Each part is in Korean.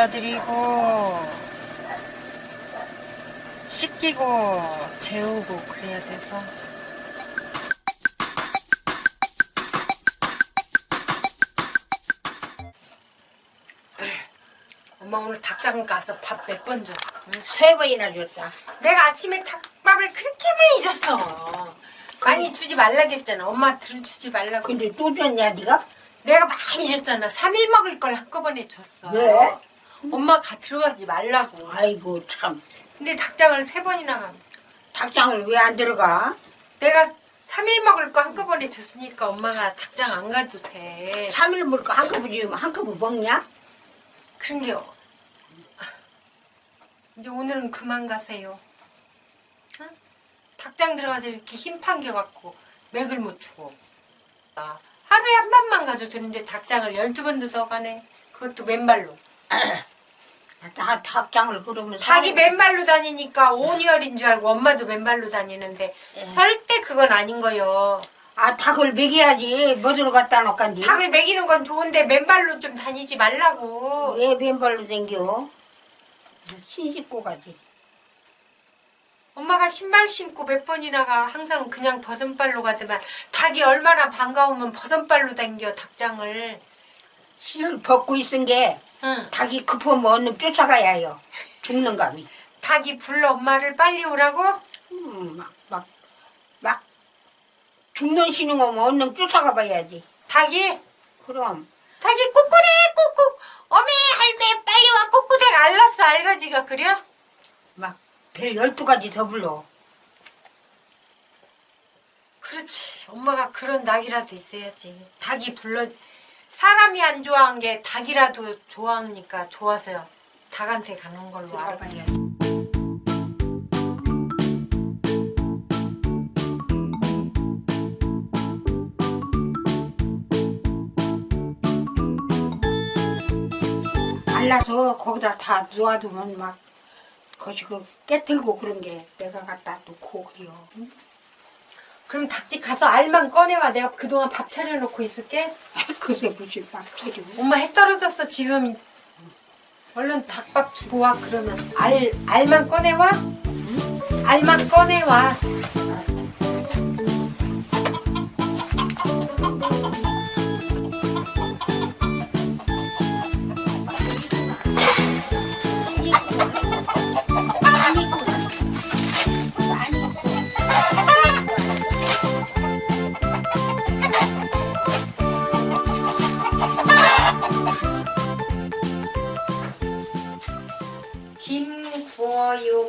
올려드리고 씻기고 재우고 그래야 돼서 엄마 오늘 닭장 가서 밥 몇 번 줬어? 응? 세 번이나 줬다. 내가 아침에 닭밥을 그렇게 많이 줬어. 많이 주지 말라겠잖아. 엄마 들 주지 말라고. 근데 또 줬냐 네가? 내가 많이 줬잖아. 3일 먹을 걸 한꺼번에 줬어. 왜? 엄마가 들어가지 말라고. 아이고 참. 근데 닭장을 세 번이나 가. 닭장을 왜 안 들어가? 내가 3일 먹을 거 한꺼번에 줬으니까 엄마가 닭장 안 가도 돼. 3일 먹을 거 한꺼번에 한꺼번에 먹냐? 그런 게 어- 이제 오늘은 그만 가세요. 응? 닭장 들어가서 이렇게 힘 판겨 갖고 맥을 못 추고 나 하루에 한 번만 가도 되는데 닭장을 12번도 더 가네. 그것도 맨발로. 다 닭장을 그러면 닭이 맨발로 다니니까 온이열인 줄 알고 엄마도 맨발로 다니는데 예. 절대 그건 아닌 거요. 아 닭을 먹여야지 뭐들어 갖다 놓간디 닭을 먹이는 건 좋은데 맨발로 좀 다니지 말라고. 왜 맨발로 댕겨? 신 씻고 가지 엄마가 신발 신고 몇 번이나 가 항상 그냥 버선발로 가더만 닭이 얼마나 반가우면 버선발로 당겨 닭장을. 신을 벗고 있은 게 응. 닭이 급하면 얼른 쫓아가야 해요 죽는 감이 닭이 불러 엄마를 빨리 오라고? 음, 막, 막, 막 죽는 신용 오면 얼른 쫓아가 봐야지 닭이 그럼 닭이 꾸꾸래 꾸꾸 어메 할매 빨리 와 꾸꾸댁 알랐어 알가지가 그려? 막 별 열두 가지 더 불러 그렇지. 엄마가 그런 닭이라도 있어야지. 닭이 불러 사람이 안 좋아한 게 닭이라도 좋아하니까 좋아서요. 닭한테 가는 걸로 들어가 알아. 봐야지 알라서 거기다 다 놓아두면 막 거기 그 깨틀고 그런 게 내가 갖다 놓고 그래요. 응? 그럼 닭집 가서 알만 꺼내와. 내가 그동안 밥 차려놓고 있을게. 그새 무슨 막 터지고 엄마 해 떨어졌어 지금. 얼른 닭밥 주고 와 그러면 알 알만 꺼내와. 알만 꺼내와.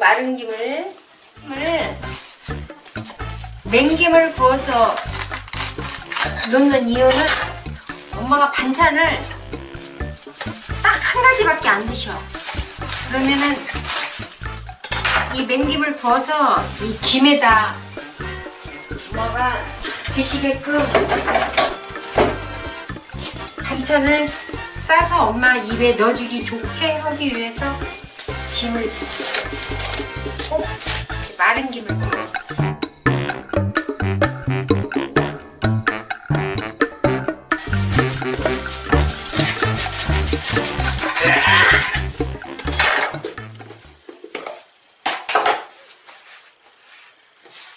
마른 김을 김을 맹김을 구워서 넣는 이유는 엄마가 반찬을 딱 한 가지밖에 안 드셔. 그러면은 이 맹김을 구워서 이 김에다 엄마가 드시게끔 반찬을 싸서 엄마 입에 넣어주기 좋게 하기 위해서 김을 꼭 마른 김을 넣어요.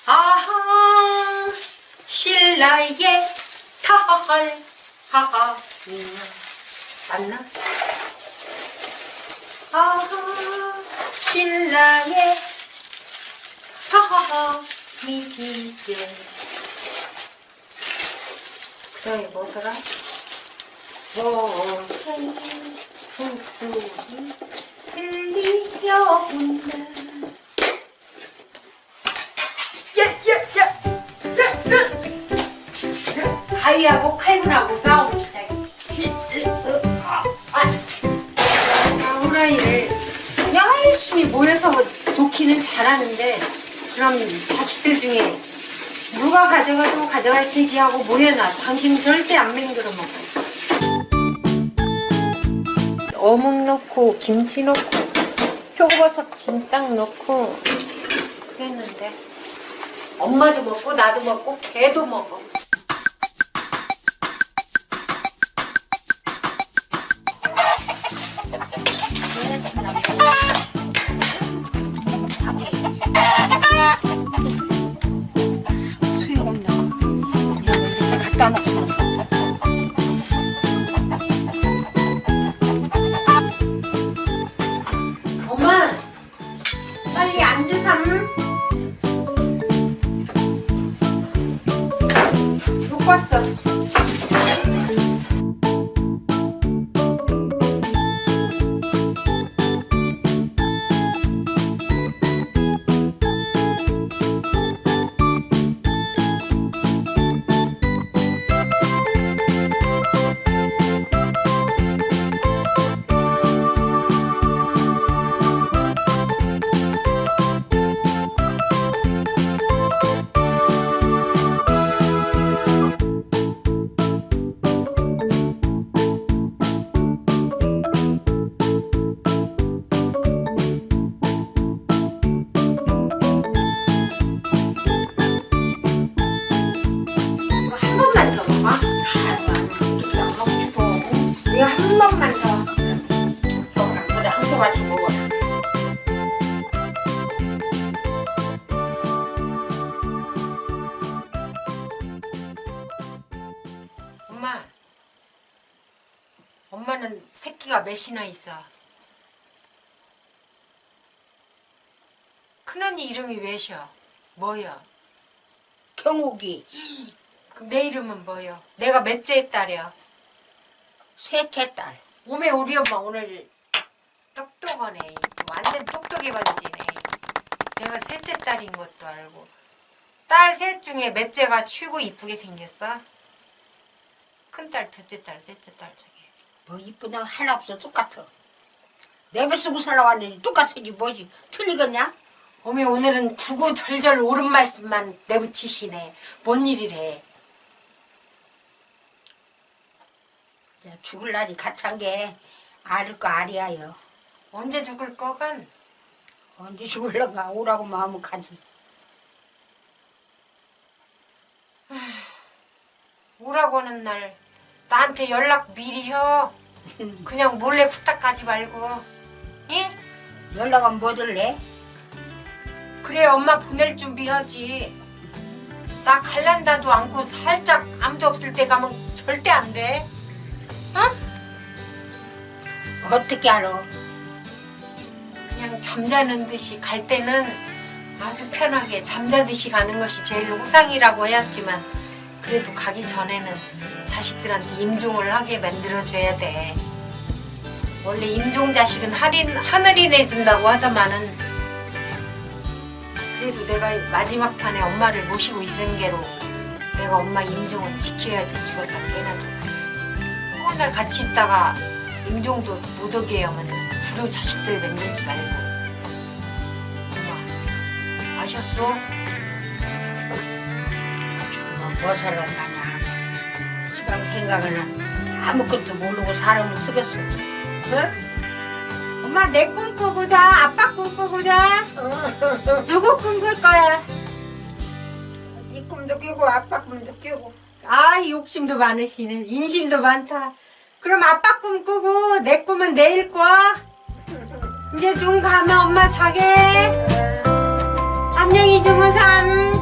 아하 신라의 털 하하 맞나? 아하 신랑의 하하하 미기게 그 다음에 뭐더라? 모든 풍수이 들리려 온다 야야야 가위하고 칼분하고 싸우 놓기는 잘하는데 그럼 자식들 중에 누가 가져가도 가져갈 테지 하고 모여놔. 당신 절대 안 맹들어 먹어요 어묵 넣고 김치 넣고 표고버섯 진딱 넣고 그랬는데 엄마도 먹고 나도 먹고 개도 먹어 엄마 엄마는 새끼가 몇이나 있어 큰언니 이름이 왜셔? 뭐여? 경욱이 그럼 내 이름은 뭐여? 내가 몇째 딸이야? 셋째 딸. 오메 우리 엄마 오늘 똑똑하네 완전 똑똑해 번지네 내가 셋째 딸인 것도 알고 딸 셋 중에 몇째가 최고 이쁘게 생겼어? 큰 딸, 둘째 딸, 셋째 딸 중에 뭐 이쁘나 하나 없어 똑같아. 내배 쓰고 살아왔는데 똑같으니 뭐지 틀리겠냐? 어메 오늘은 구구절절 옳은 말씀만 내붙이시네 뭔 일이래 야, 죽을 날이 가찬 게 알을 거 알이야요. 언제 죽을 거간 언제 죽을런가 오라고 마음은 가지. 오라고 하는 날 나한테 연락 미리 해 그냥 몰래 후딱 가지 말고 예? 연락은 뭐 들래? 그래 엄마 보낼 준비하지 나 갈란다도 않고 살짝 아무도 없을 때 가면 절대 안돼 어떻게 알아? 그냥 잠자는 듯이 갈 때는 아주 편하게 잠자듯이 가는 것이 제일 호상이라고 해왔지만 그래도 가기 전에는 자식들한테 임종을 하게 만들어줘야 돼. 원래 임종 자식은 할인, 하늘이 내준다고 하더만은 그래도 내가 마지막 판에 엄마를 모시고 있은 게로 내가 엄마 임종은 지켜야지 죽었다 깨나도 한날 같이 있다가 임종도 못 오게 하면 불효 자식들 만들지 말고. 엄마 아셨어? 뭐 살았나냐? 시방 생각은 아무것도 모르고 사람을 쓰겠어. 엄마 내 꿈 꾸고자. 아빠 꿈 꾸고자. 누구 꿈 꿀 거야? 네 꿈도 끼고 아빠 꿈도 끼고. 아 욕심도 많으시네. 인심도 많다. 그럼 아빠 꿈 꾸고 내 꿈은 내일 꿔? 이제 눈 감아 엄마 자게. 안녕히 주무삼